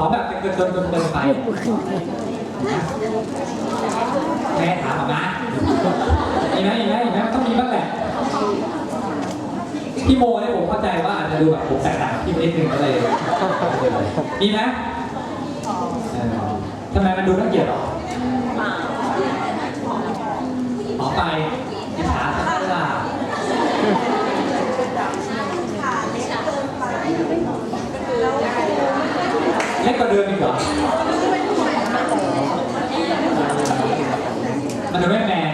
ขอแบบเป็นเกินเกินเกินเกินไปแม่ถามมามีไหมมีไหมมีไหมมันต้องมีบ้างแหละพี่โมเนี่ยผมเข้าใจว่าอาจจะดูแบบผมแตกต่างพี่นิดนึงก็เลยมีไหมทำไมมันดูน่าเกลียดหรออไปอิจฉาสักเวลา เล็กกว่าเดิมอีกเหรอมันดูไม่แมน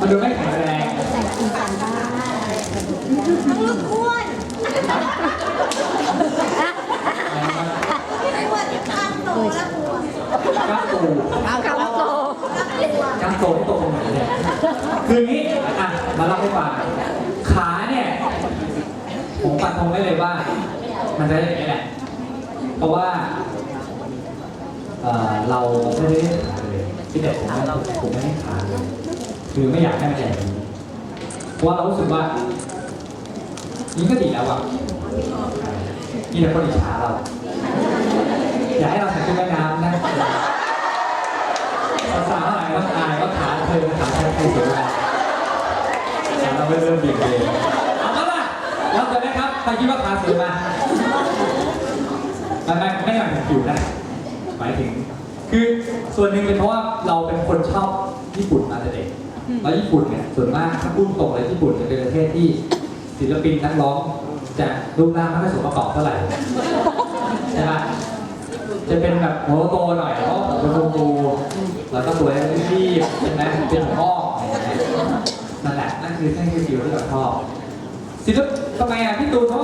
มันดูไม่แข็งแรงอ้วนอ้วนข้างโตแล้วอ้วนกล้ามตูเอาคำโตกล้ามโตโตตรงไหนเนี่ยคืองี้อะมาเล่าให้ฟังขาเนี่ย ผมฟันธงได้เลยว่า มันจะได้อย่างนี้แหละ เพราะว่าเอ่อเราไม่ได้ขาเลยที่เด็กผมไม่ผมไม่ได้ขาเลยคือไม่อยากให้มันใหญ่กว่านี้เพราะว่าเรารู้สึกว่านี่ก็ดีแล้วอะมีแต่คนอิจฉาเรา อยากให้เราใส่ชุดว่ายน้ำนะสาวๆอะไรต้องอายว่าขาเธอขาฉันใครสวยกว่าเราไม่เริ่มเบี่ยงเบน รับใครคิดว่าขาสวยมาไม่ไม่ไม่หมายถึงผิวนะหมายถึง คือส่วนหนึ่งเป็นเพราะว่าเราเป็นคนชอบญี่ปุ่นมาแต่เด็กแล้วญี่ปุ่นเนี่ยส่วนมากถ้าพูดตรงเลยญี่ปุ่นจะเป็นประเทศที่ศิลปินนักร้องจะรูปร่างไม่ค่อยสมประกอบเท่าไหร่ใช่ไหมจะเป็นแบบหัวโตหน่อยเพราะผมเป็นคนดูแล้วก็สวยรีบใช่ไหมเป็นหัวอกอนั่นแหละนั่นคือนั่นคือฟิวที่เราชอบ ศิลปทำไมอะพี่ตูนเขา